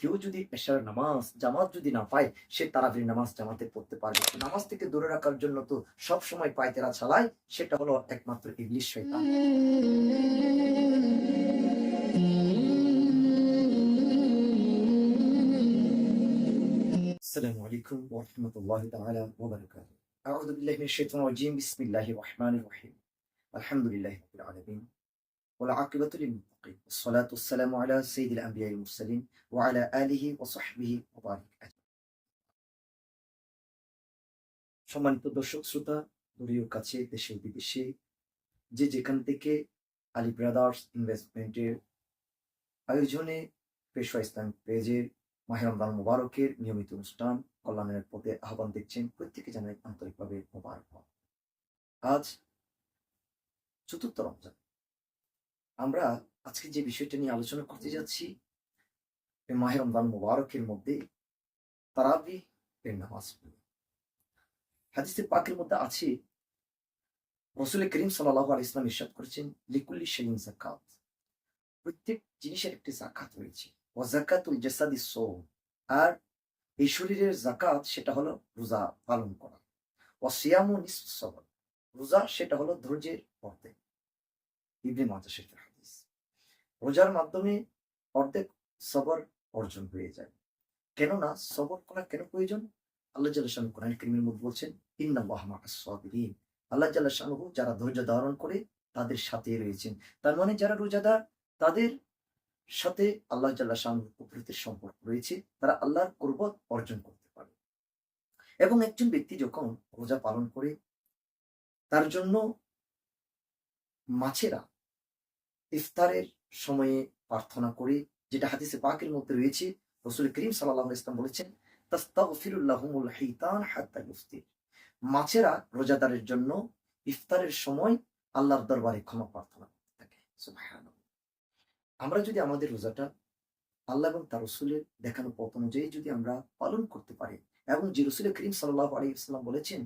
কেউ যদি এশার নামাজ জামাত যদি না পায় সে তারাবির নামাজ জামাতে পড়তে পারবে নামাজ থেকে দূরে রাখার জন্য তো সব সময় পায়তেরা চালায় সেটা হলো একমাত্র ইংলিশ শয়তান السلام عليكم ورحمة الله تعالى وبركاته أعوذ بالله من الشيطان الرجيم بسم الله الرحمن الرحيم الحمد لله رب العالمين والعاقبة للمتقين والصلاة والسلام على سيد الأنبياء المرسلين وعلى آله وصحبه وبارك أجمعين সম্মানিত দর্শক শ্রোতা দূরীয় কাছে দেশে ও বিদেশে যে যেখান থেকে আলী ব্রাদার্স ইনভেস্টমেন্টের আয়োজনে পেশোয়া ইসলাম পেজের মাহেরমদান মুবারকের নিয়মিত অনুষ্ঠান কল্যাণের পথে আহ্বান দেখছেন প্রত্যেকে জানাই আন্তরিকভাবে মোবারক হন। আজ চতুর্থ রমজান আমরা আজকে যে বিষয়টা নিয়ে আলোচনা করতে যাচ্ছি এই মাহের রমজান মুবারকের মধ্যে তারাবি এর নামাজ পড়া। হাদিসে পাকের মধ্যে আছে, রসুল করিম সাল্লাহ আল ইসলাম ইরশাদ করেছেন, লিকুল্লি শাইইন জাকাত প্রত্যেক জিনিসের একটি জাকাত রয়েছে ও জাকাতুল জাসাদি সৌম আর এই শরীরের জাকাত সেটা হলো রোজা পালন করা ও সিয়ামু সবর রোজা সেটা হলো ধৈর্যের অর্ধেক ইবনে মাজা শরীফের হাদিস। রোজার মাধ্যমে অর্ধেক সবর অর্জন হয়ে যায়। কেননা সবর করা কেন প্রয়োজন? আল্লাহ কোরআন মধ্যে বলছেন মাআস সাবিরিন। আল্লাহ যারা ধৈর্য ধারণ করে তাদের সাথে রয়েছেন। তার মানে যারা রোজাদার, তাদের সাথে আল্লাহ জাল্লাহ প্রকৃতির সম্পর্ক রয়েছে। তারা আল্লাহর কুরবত অর্জন করতে পারে। এবং একজন ব্যক্তি যখন রোজা পালন করে, তার জন্য মাছেরা ইফতারের সময়ে প্রার্থনা করে, যেটা হাদিসে পাকের মধ্যে রয়েছে, রসুল করিম সাল্লাহ ইসলাম বলেছেন মাছেরা রোজাদারের জন্য ইফতারের সময় আল্লাহর দরবারে ক্ষমা প্রার্থনা করতে থাকে। আমরা যদি আমাদের রোজাটা আল্লাহ এবং তার রসুলের দেখানো পথ অনুযায়ী যদি আমরা পালন করতে পারি, এবং যে রসুলের করিম সাল্লাহ আলী ইসলাম বলেছেন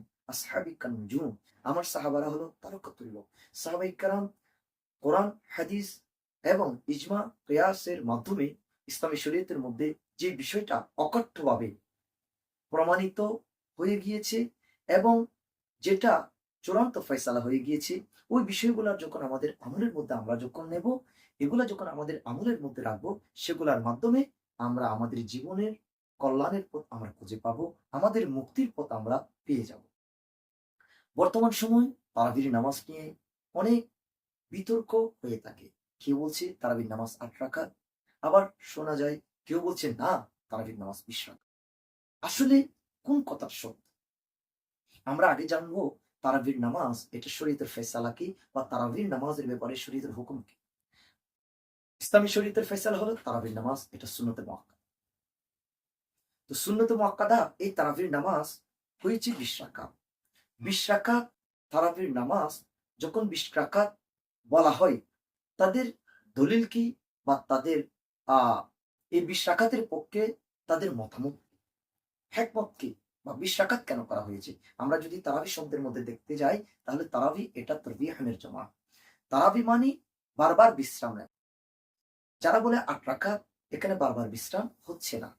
আমার সাহাবারা হলো তারকাতুল্য সাহাবাই কারাম কোরআন, হাদিস এবং ইজমা, কেয়াসের মাধ্যমে ইসলামী শরীয়তের মধ্যে যে বিষয়টা অকট্টভাবে প্রমাণিত হয়ে গিয়েছে এবং যেটা চূড়ান্ত ফয়সালা হয়ে গিয়েছে, ওই বিষয়গুলোর যখন আমাদের আমলের মধ্যে আমরা যখন নেব, এগুলা যখন আমাদের আমলের মধ্যে রাখব, সেগুলার মাধ্যমে আমরা আমাদের জীবনের কল্যাণের পথ আমরা খুঁজে পাবো, আমাদের মুক্তির পথ আমরা পেয়ে যাব। বর্তমান সময় তারাবির নামাজ নিয়ে অনেক বিতর্ক হয়ে থাকে। কেউ বলছে তারাবির নামাজ আট রাখা আবার শোনা যায় কেউ বলছে না, তারাবির নামাজ বিশ রাখা আসলে কোন কথার সত্য? আমরা আগে জানব তারাবির নামাজ এটা শরীয়তের ফেসালা কি বা তারাবির নামাজের ব্যাপারে শরীয়তের হুকুম কি? ইসলামী শরীয়তের ফেসাল হলো তারাবির নামাজ, এটা সুন্নতে মক্কা তো সুন্নতে মক্কাদা এই তারাবির নামাজ হয়েছে বিশ বিশ রাকাত তারাবির নামাজ যখন বিশ রাকাত বলা হয়, তাদের দলিল কি বা তাদের এই বিশ রাকাতের পক্ষে তাদের মতামত? হ্যাকমত কি বা বিশ রাকাত কেন করা হয়েছে? আমরা যদি তারাবি শব্দের মধ্যে দেখতে যাই, তাহলে তারাবি এটা তরবিহানের জমা। তারাবি মানে বারবার বিশ্রাম নেয় যারা বলে আট রাখাত এখানে বারবার বিশ্রাম হচ্ছে না।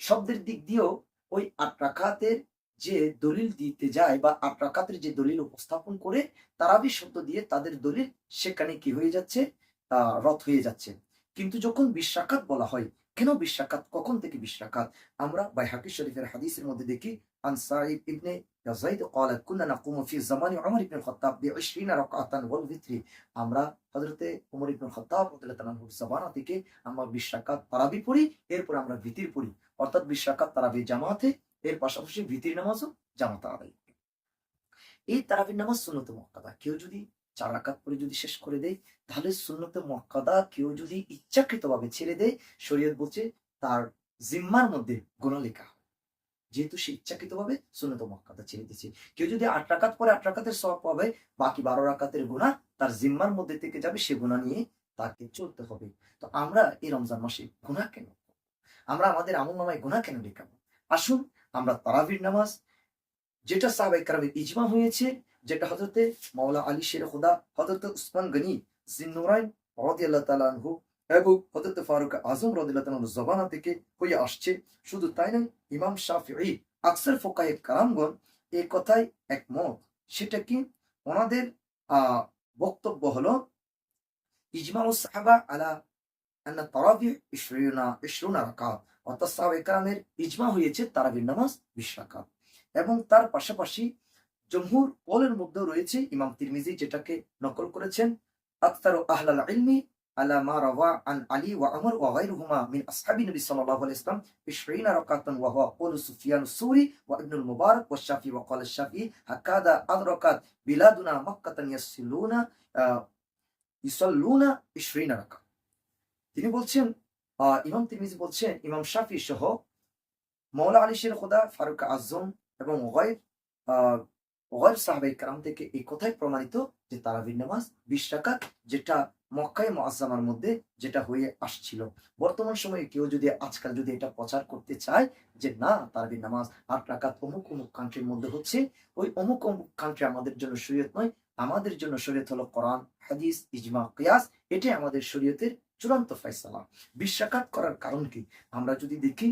শব্দের দিক দিয়েও ওই আট রাখাতের যে দলিল দিতে যায় বা আট রাখাতের যে দলিল উপস্থাপন করে তারাবি শব্দ দিয়ে তাদের দলিল সেখানে কি হয়ে যাচ্ছে আহ রথ হয়ে যাচ্ছে কিন্তু যখন বিশ্বাকাত বলা হয় কেন বিশ্বাকাত কখন থেকে বিশ্বাকাত আমরা বাইহাকি শরীফের হাদিসের মধ্যে দেখি আন সাইদ ইবনে ইয়াজাইদ قال كنا نقوم في زمان عمر بن الخطاب ب 20 ركعه والوتر আমরা হযরতে উমর ইবনে খাত্তাব রাদিয়াল্লাহু তাআলার জামানা থেকে আমরা 20 রাকাত তারাবি পড়ি এরপর আমরা ভিতির পড়ি অর্থাৎ 20 রাকাত তারাবি জামাতে এর পাশাপাশি ভিতির নামাজও জামাতে আদায় করি। এই তারাবির নামাজ সুন্নতে মুআক্কাদা কেউ যদি চার রাকাত পরে যদি শেষ করে দেয়, তাহলে সুন্নতে মুআক্কাদা কেউ যদি ইচ্ছাকৃতভাবে ছেড়ে দেয়, শরীয়ত বলছে তার জিম্মার মধ্যে গুনাহ লেখা যেহেতু সে ইচ্ছাকৃতভাবে সুন্নত মক্কাদা ছেড়ে দিয়েছে। কেউ যদি আট রাকাত পরে আট রাকাতের সব পাবে বাকি বারো রাকাতের গুণা তার জিম্মার মধ্যে থেকে যাবে, সে গুণা নিয়ে তাকে চলতে হবে। তো আমরা এই রমজান মাসে গুণা কেন আমরা আমাদের আমল নামায় গুণা কেন লেখাবো? আসুন আমরা তারাবির নামাজ, যেটা সাহাবাই কারামের ইজমা হয়েছে, যেটা হজরতে মাওলা আলী শের খুদা হজরত উসমান গনি জিন্নুরাইন রাদিয়াল্লাহু তাআলা আনহু এবং হজরত ফারুক আজম রদিল্লাহ জবানা থেকে হয়ে আসছে। শুধু তাই নয়, ইমাম শাফি আকসর ফোকাহে কারামগণ এই কথায় একমত। সেটা কি? ওনাদের বক্তব্য হলো ইজমা সাহাবা আলা তারাবি ইশরুনা ইশরুনা রাকাত। অর্থাৎ সাহাব একরামের ইজমা হয়েছে তারাবির নামাজ বিশ এবং তার পাশাপাশি জমহুর কলের মধ্যেও রয়েছে ইমাম তিরমিজি যেটাকে নকল করেছেন, আক্তার আহলাল ইলমি আলা মা রাওয়া আন আলী ওয়া আমর ওয়া গায়রুহুমা মিন আসহাবি নবী সাল্লাল্লাহু আলাইহি ওয়াসাল্লাম 20 রাকাতান ওয়া হুয়া সুফিয়ান সুরি ওয়া ইবনুল মুবারক ওয়া শাফি ওয়া ক্বাল শাফি, হাকাদা আদরাকাত বিলাদুনা মক্কাতান রাকাত। তিনি বলছেন ইমাম তিরমিজি বলছেন, ইমাম শাফি সহ মৌলা আলী শের খোদা, ফারুক আজম এবং ওগাইর ওগাইর সাহাবাই কারাম থেকে এই কথাই প্রমাণিত যে তারাবির নামাজ বিশ রাকাত, যেটা মক্কায় মোয়াজ্জামার মধ্যে যেটা হয়ে আসছিল। বর্তমান সময়ে কেউ যদি আজকাল যদি এটা প্রচার করতে চায় যে না তারাবির নামাজ আট রাকাত অমুক অমুক কান্ট্রির মধ্যে হচ্ছে, ওই অমুক অমুক কান্ট্রি আমাদের জন্য শরীয়ত নয়, আমাদের জন্য শরীয়ত হলো কোরআন, হাদিস, ইজমা, কিয়াস, এটাই আমাদের শরীয়তের চূড়ান্ত ফয়সালা। বিশ্বাকাত করার কারণ কি? আমরা যদি দেখি,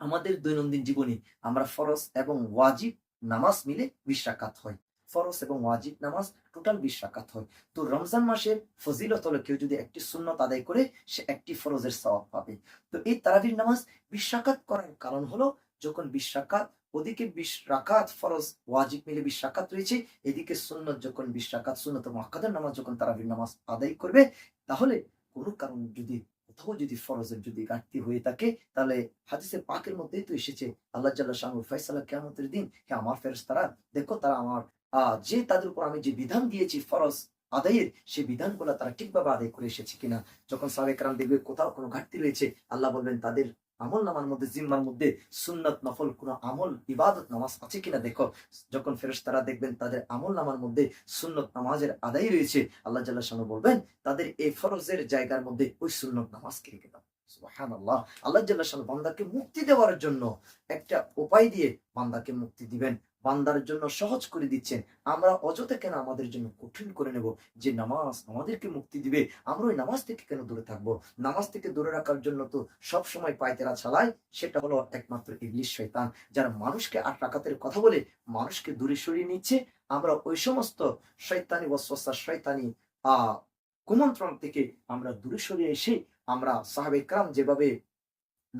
আমাদের দৈনন্দিন জীবনে আমরা ফরজ এবং ওয়াজিব নামাজ মিলে বিশ রাকাত হয়। ফরজ এবং ওয়াজিব নামাজ টোটাল বিশ হয়। তো রমজান মাসের ফজিলত হলো কেউ যদি একটি সুন্নত আদায় করে, সে একটি ফরজের সওয়াব পাবে। তো এই তারাবির নামাজ বিশ করার কারণ হলো, যখন বিশ ওদিকে বিশ রাকাত ফরজ, ওয়াজিব মিলে বিশ রাকাত রয়েছে, এদিকে সুন্নত যখন বিশ রাকাত সুন্নত মহাকাদের নামাজ যখন তারাবির নামাজ আদায় করবে, তাহলে কোনো কারণ যদি কোথাও যদি ফরজের যদি ঘাটতি হয়ে থাকে, তাহলে হাদিসে পাকের মধ্যেই তো এসেছে, আল্লাহ জাল্লাহ শাহুল ফয়সালা কেমতের দিন হে আমার ফেরস তারা দেখো তারা আমার আহ যে তাদের উপর আমি যে বিধান দিয়েছি ফরজ আদায়ের সেই বিধানগুলো তারা ঠিকভাবে আদায় করে এসেছে কিনা? যখন সাবেকরাম দেখবে কোথাও কোনো ঘাটতি রয়েছে, আল্লাহ বলবেন তাদের আমল নামার মধ্যে, জিম্মার মধ্যে সুন্নত, নফল কোন আমল, ইবাদত, নামাজ আছে কিনা দেখো। যখন ফেরস তারা দেখবেন তাদের আমল নামার মধ্যে সুন্নত, নামাজের আদায় রয়েছে, আল্লাহ জাল্লাহ সাল্লাহ বলবেন, তাদের এই ফরজের জায়গার মধ্যে ওই সুন্নত, নামাজকে রেখে দাও। আল্লাহ আল্লাহ জাল্লাহ সাল্লাহ বান্দাকে মুক্তি দেওয়ার জন্য একটা উপায় দিয়ে বান্দাকে মুক্তি দিবেন। বান্দার জন্য সহজ করে দিচ্ছেন। আমরা অযথা কেন আমাদের জন্য কঠিন করে নেব? যে নামাজ আমাদেরকে মুক্তি দিবে, আমরা ওই নামাজ থেকে কেন দূরে থাকব? নামাজ থেকে দূরে রাখার জন্য তো সব সময় পায়তেরা চালায় সেটা হলো একমাত্র ইংলিশ শয়তান, যারা মানুষকে আট রাকাতের কথা বলে মানুষকে দূরে সরিয়ে নিচ্ছে। আমরা ওই সমস্ত শৈতানি ওয়াসওয়াসা শৈতানি আহ, কুমন্ত্রণ থেকে আমরা দূরে সরিয়ে এসে আমরা সাহাবে কাম যেভাবে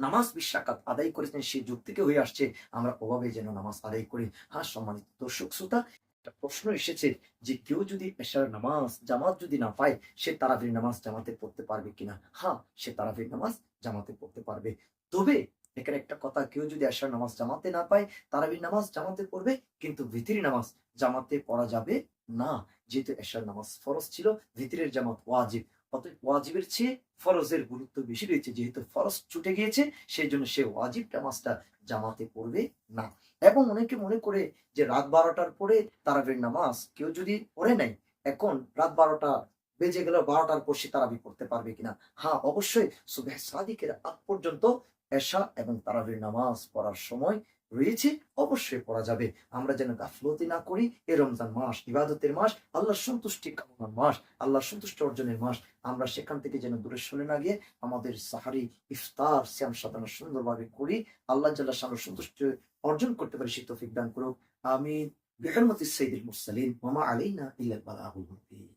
নামাজ বিশ্বাকাত আদায় করেছেন সেই যুগ থেকে হয়ে আসছে। আমরা ওভাবে যেন নামাজ আদায় করি। হ্যাঁ সম্মানিত দর্শক, শ্রোতা, একটা প্রশ্ন এসেছে যে, কেউ যদি পেশার নামাজ, জামাত যদি না পায়, সে তারাবির নামাজ জামাতে পড়তে পারবে কিনা? হ্যাঁ সে তারাবির নামাজ জামাতে পড়তে পারবে। তবে এখানে একটা কথা, কেউ যদি আশার নামাজ জামাতে না পায় তারাবির নামাজ জামাতে পড়বে, কিন্তু ভিতরি নামাজ জামাতে পড়া যাবে না। যেহেতু এশার নামাজ ফরজ ছিল, ভিতরের জামাত ওয়াজিব। অতএব ওয়াজিবের চেয়ে ফরজের গুরুত্ব বেশি রয়েছে। যেহেতু ফরজ ছুটে গিয়েছে সেই জন্য সে ওয়াজিব নামাজটা জামাতে পড়বে না। এবং অনেকে মনে করে যে রাত বারোটার পরে তারাবির নামাজ কেউ যদি পড়ে নাই এখন রাত বারোটা বেজে গেল বারোটার পর সে তারাবি পড়তে পারবে কিনা? হ্যাঁ অবশ্যই। সুবেহ সাদিকের আগ পর্যন্ত এশা এবং তারাবির নামাজ পড়ার সময় রয়েছে, অবশ্যই পড়া যাবে। আমরা যেন গাফলতি না করি, এ রমজান মাস, ইবাদতের মাস, আল্লাহর সন্তুষ্টি কামনার মাস, আল্লাহর সন্তুষ্ট অর্জনের মাস। আমরা সেখান থেকে যেন দূরে সরে না গিয়ে আমাদের সাহারি, ইফতার, শ্যাম সাধনা সুন্দরভাবে করি, আল্লাহ জাল্লাহ সামনে সন্তুষ্ট অর্জন করতে পারি সে দান করুক। আমি বিহরমতি সৈদুল মুরসালিন মামা ইল্লাল বালাগুল মুবিন।